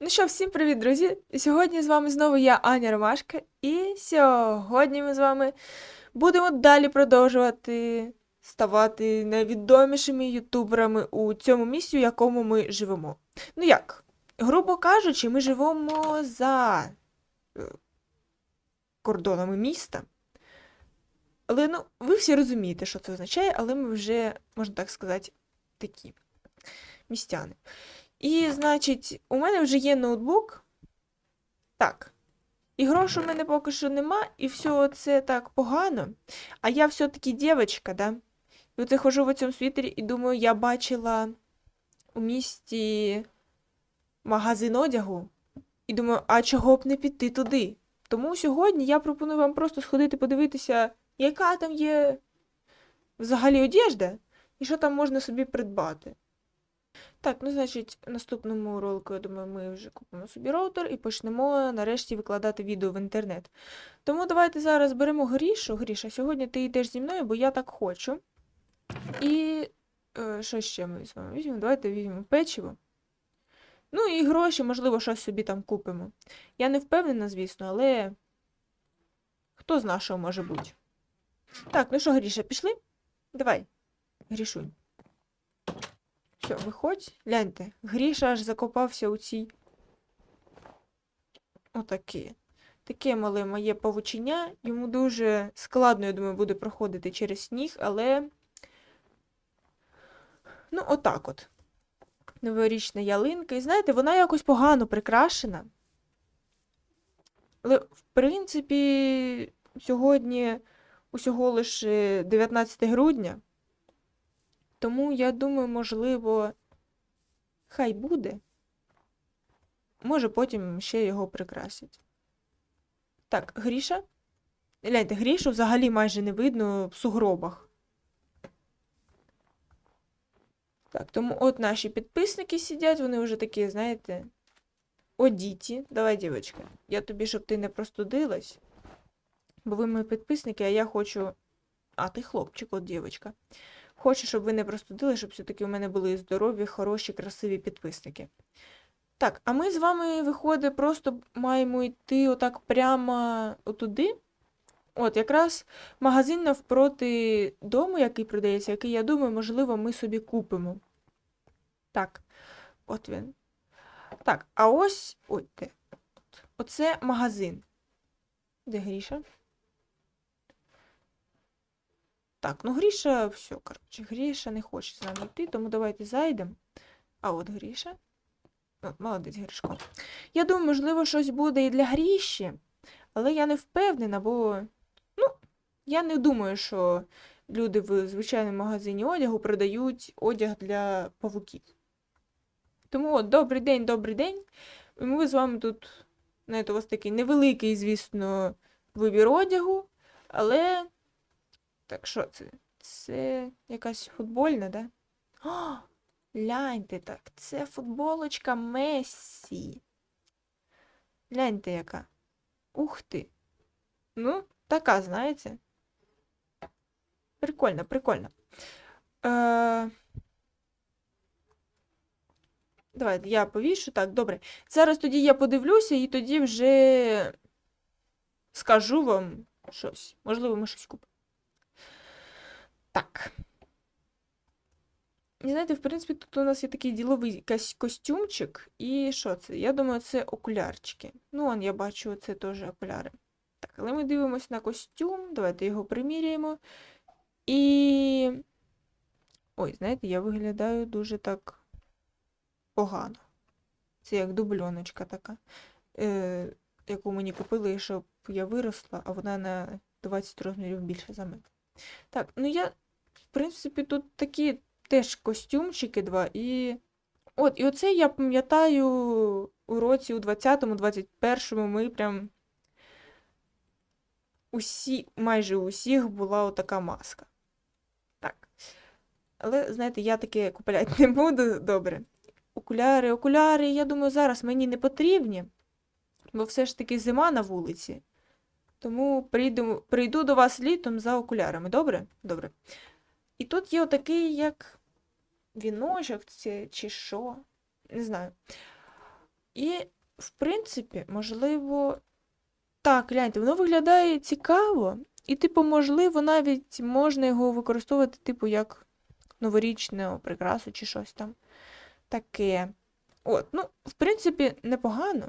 Ну що, всім привіт, друзі! Сьогодні з вами знову я, Аня Ромашка, і сьогодні ми з вами будемо далі продовжувати ставати найвідомішими ютуберами у цьому місці, у якому ми живемо. Ну як, грубо кажучи, ми живемо за е, кордонами міста. Але ну, ви всі розумієте, що це означає, але ми вже, можна так сказати, такі містяни. І, значить, у мене вже є ноутбук. Так. І грошей у мене поки що нема, і все це так погано. А я все-таки дівчинка, да? І оце хожу в цьому світері і думаю, я бачила у місті магазин одягу. І думаю, а чого б не піти туди? Тому сьогодні я пропоную вам просто сходити подивитися, яка там є взагалі одежда, і що там можна собі придбати. Так, ну значить, в наступному ролику, я думаю, ми вже купимо собі роутер і почнемо нарешті викладати відео в інтернет. Тому давайте зараз беремо Грішу. Гріша, сьогодні ти йдеш зі мною, бо я так хочу. І е, що ще ми з вами візьмемо? Давайте візьмемо печиво. Ну і гроші, можливо, щось собі там купимо. Я не впевнена, звісно, але хто зна, що може бути. Так, ну що, Гріша, пішли? Давай, Грішунь. Все, виходь, гляньте, Гріша аж закопався у цій. Отаке. Таке мале моє павучення. Йому дуже складно, я думаю, буде проходити через сніг, але. Ну, отак от. Новорічна ялинка. І знаєте, вона якось погано прикрашена. Але, в принципі, сьогодні усього лише 19 грудня. Тому я думаю, можливо, хай буде. Може, потім ще його прикрасять. Так, Гріша. Гляньте, Грішу взагалі майже не видно в сугробах. Так, тому от наші підписники сидять, вони вже такі, знаєте, одіті. Давай, дівчатка, я тобі, щоб ти не простудилась. Бо ви мої підписники, а я хочу. А, ти хлопчик, от дівчатка. Хочу, щоб ви не простудили, щоб все-таки у мене були здорові, хороші, красиві підписники. Так, а ми з вами, виходить, просто маємо йти отак прямо отуди. От, якраз магазин навпроти дому, який продається, який, я думаю, можливо, ми собі купимо. Так, от він. Так, а ось. Ой, де? Оце магазин. Де Гріша? Так, ну Гріша, все, коротше, Гріша не хоче з нами йти, тому давайте зайдемо. А от Гріша. От, молодець Гришко. Я думаю, можливо, щось буде і для Гріші, але я не впевнена, бо, ну, я не думаю, що люди в звичайному магазині одягу продають одяг для павуків. Тому от, добрий день, добрий день. Ми з вами тут, знаєте, у вас такий невеликий, звісно, вибір одягу, але. Так, що це? Це якась футбольна, да? О, гляньте так, це футболочка Мессі. Гляньте яка. Ух ти. Ну, така, знаєте. Прикольно, прикольно. Е... Давайте я повішу. Так, добре. Зараз тоді я подивлюся і тоді вже скажу вам щось. Можливо, ми щось купимо. Так. І знаєте, в принципі, тут у нас є такий діловий костюмчик. І що це? Я думаю, це окулярчики. Ну, он, я бачу, це теж окуляри. Так, але ми дивимося на костюм. Давайте його приміряємо. І. Ой, знаєте, я виглядаю дуже так погано. Це як дубльоночка така, е, яку мені купили, щоб я виросла, а вона на 20 розмірів більше за мене. Так, ну я, в принципі, тут такі теж костюмчики два. І. От, і оце я пам'ятаю у році, у 20-му, 21-му ми прям усі, майже у всіх була отака маска. Так. Але, знаєте, я таке купляти не буду добре. Окуляри, окуляри, я думаю, зараз мені не потрібні, бо все ж таки зима на вулиці. Тому прийду, прийду до вас літом за окулярами. Добре? Добре. І тут є отакий, як віночок чи що. Не знаю. І, в принципі, можливо. Так, гляньте, воно виглядає цікаво, і, типу, можливо, навіть можна його використовувати, типу, як новорічну прикрасу чи щось там таке. От, ну, в принципі, непогано.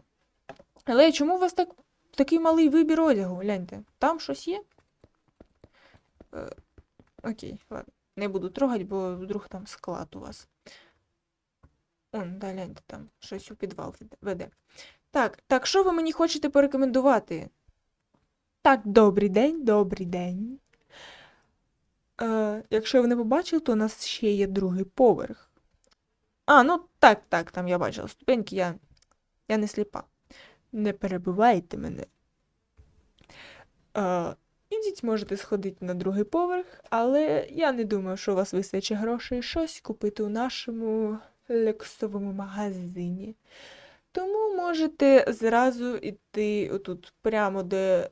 Але чому у вас так, такий малий вибір одягу? Гляньте, там щось є? Е, окей, ладно. Не буду трогати, бо вдруг там склад у вас. Он, да, гляньте, там щось у підвал веде-. Так, так, що ви мені хочете порекомендувати? Так, добрий день, добрий день. Е, якщо ви не побачили, то у нас ще є другий поверх. А, ну так, так, там я бачила ступеньки, я, я не сліпа. Не перебивайте мене. Е, ідіть, можете сходити на другий поверх, але я не думаю, що у вас вистачить грошей щось купити у нашому люксовому магазині. Тому можете зразу йти отут прямо до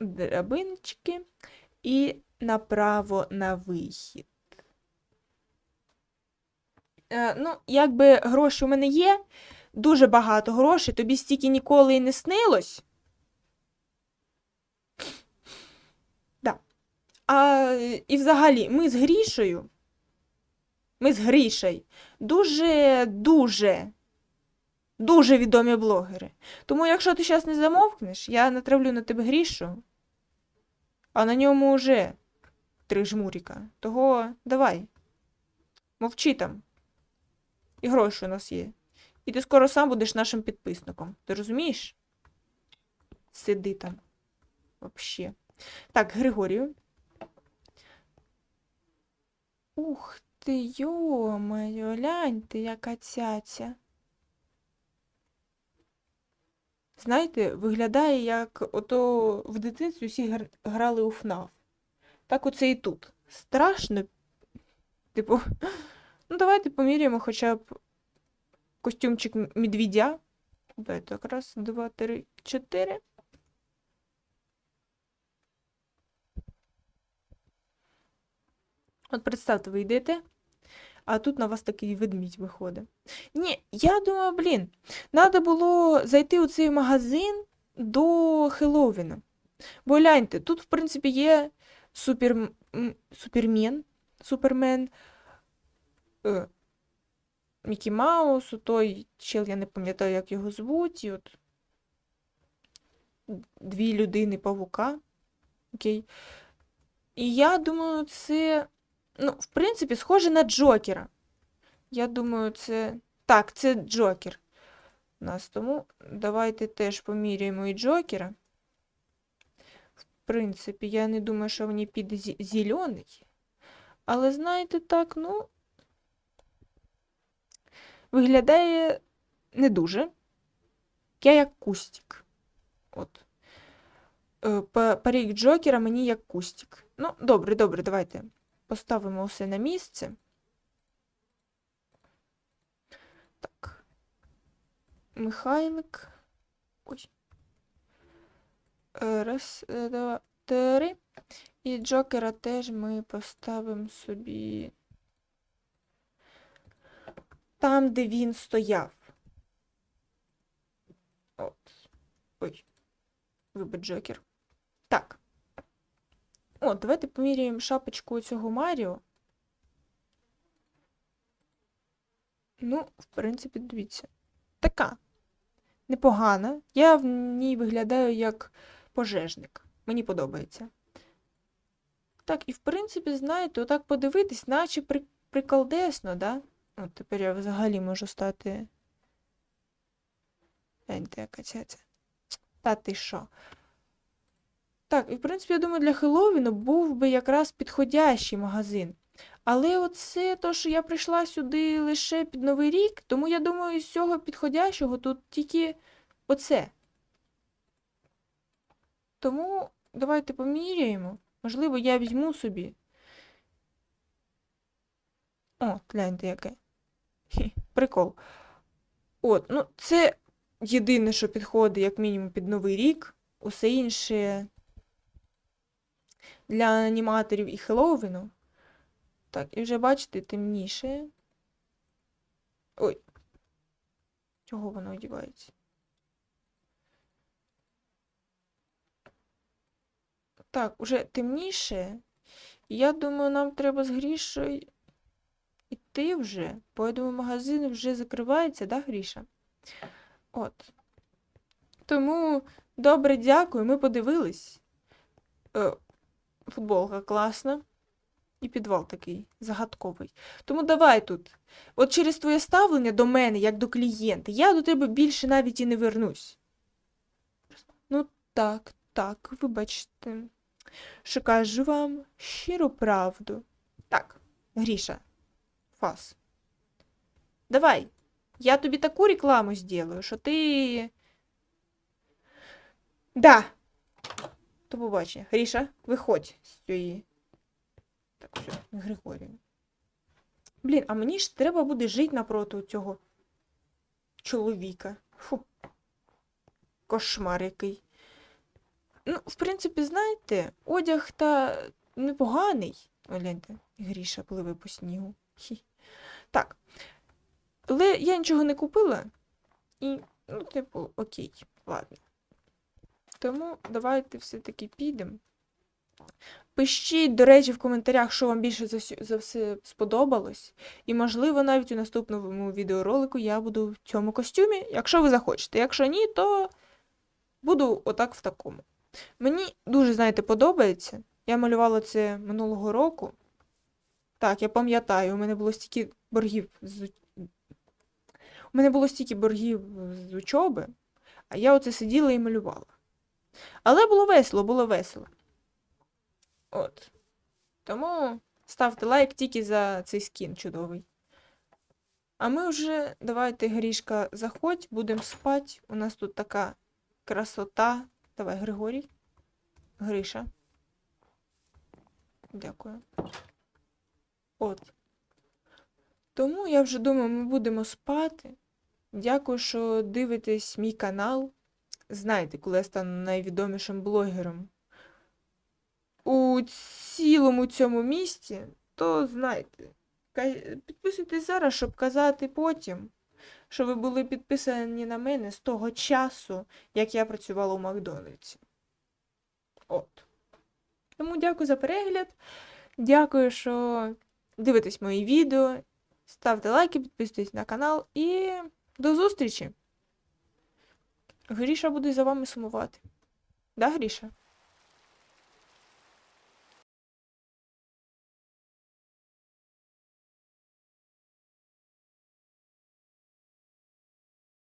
драбиночки і направо на вихід. Е, ну, якби гроші у мене є, дуже багато грошей, тобі стільки ніколи і не снилось. Да. А, і взагалі, ми з Грішею, ми з Грішею дуже, дуже, дуже відомі блогери. Тому, якщо ти зараз не замовкнеш, я натравлю на тебе Грішу, а на ньому вже три жмуріка. Того давай, мовчи там. І гроші у нас є. І ти скоро сам будеш нашим підписником. Ти розумієш? Сиди там. Вообще. Так, Григорію. Ух ти, йо-моє, гляньте, яка цяця. Знаєте, виглядає, як ото в дитинстві всі грали у ФНАФ. Так оце і тут. Страшно. Типу, ну давайте поміряємо хоча б костюмчик медведя. Дай так, раз, два, три, чотири. От представте, ви йдете, а тут на вас такий ведмідь виходить. Ні, я думаю, блін, треба було зайти у цей магазин до Хеллоуіна. Бо гляньте, тут, в принципі, є супер... супермен, супермен, е, Мікі Маус, той чел, я не пам'ятаю, як його звуть, і от дві людини павука. Окей. І я думаю, це, ну, в принципі, схоже на Джокера. Я думаю, це. Так, це Джокер. У нас тому давайте теж поміряємо і Джокера. В принципі, я не думаю, що мені піде зі- зелений. Але знаєте, так, ну. Виглядає не дуже. Я як кустик. От. Е, Парік Джокера мені як кустик. Ну, добре, добре, давайте поставимо все на місце. Так. Михайлик. Ой. Е, Раз, е, два, три. І Джокера теж ми поставимо собі там, де він стояв. От. Ой. Вибач, Джокер. Так. О, давайте поміряємо шапочку цього Маріо. Ну, в принципі, дивіться. Така. Непогана. Я в ній виглядаю як пожежник. Мені подобається. Так, і в принципі, знаєте, отак подивитись, наче при... приколдесно, да? От тепер я взагалі можу стати. Гляньте, яка цяця. Та ти що? Так, і в принципі, я думаю, для Хеллоуіну був би якраз підходящий магазин. Але оце то, що я прийшла сюди лише під Новий рік, тому я думаю, з цього підходящого тут тільки оце. Тому давайте поміряємо. Можливо, я візьму собі. О, гляньте яке. Прикол. От, ну це єдине, що підходить, як мінімум, під Новий рік. Усе інше для аніматорів і Хеллоуіну. Так, і вже бачите, темніше. Ой. Чого воно одівається? Так, уже темніше. Я думаю, нам треба з Грішою йти вже. Бо я думаю, магазин вже закривається, да, Гріша? От. Тому добре, дякую. Ми подивились. Е, футболка класна. І підвал такий загадковий. Тому давай тут. От через твоє ставлення до мене, як до клієнта, я до тебе більше навіть і не вернусь. Ну, так, так, вибачте, що кажу вам щиру правду. Так, Гріша, фас. Давай, я тобі таку рекламу зроблю, що ти. Да. До побачення. Гріша, виходь з цієї. Так, все, Григорію. Блін, а мені ж треба буде жити напроти цього чоловіка. Фу. Кошмар який. Ну, в принципі, знаєте, одяг та непоганий. Гляньте, Гріша пливе по снігу. Хі. Так. Але я нічого не купила. І, ну, типу, окей, ладно. Тому давайте все-таки підемо. Пишіть, до речі, в коментарях, що вам більше за, все сподобалось. І, можливо, навіть у наступному відеоролику я буду в цьому костюмі, якщо ви захочете. Якщо ні, то буду отак в такому. Мені дуже, знаєте, подобається. Я малювала це минулого року. Так, я пам'ятаю, у мене було стільки боргів з... у- мене було стільки боргів з учоби, а я оце сиділа і малювала. Але було весело, було весело. От. Тому ставте лайк тільки за цей скін чудовий. А ми вже, давайте, Грішка, заходь, будемо спати. У нас тут така красота. Давай, Григорій. Гриша. Дякую. От. Тому я вже думаю, ми будемо спати. Дякую, що дивитесь мій канал. Знайте, коли я стану найвідомішим блогером у цілому цьому місті, то знайте. Підписуйтесь зараз, щоб казати потім, що ви були підписані на мене з того часу, як я працювала у Макдональдсі. От. Тому дякую за перегляд. Дякую, що дивитесь мої відео. Ставте лайки, підписуйтесь на канал і до зустрічі! Гріша буде за вами сумувати. Да, Гріша?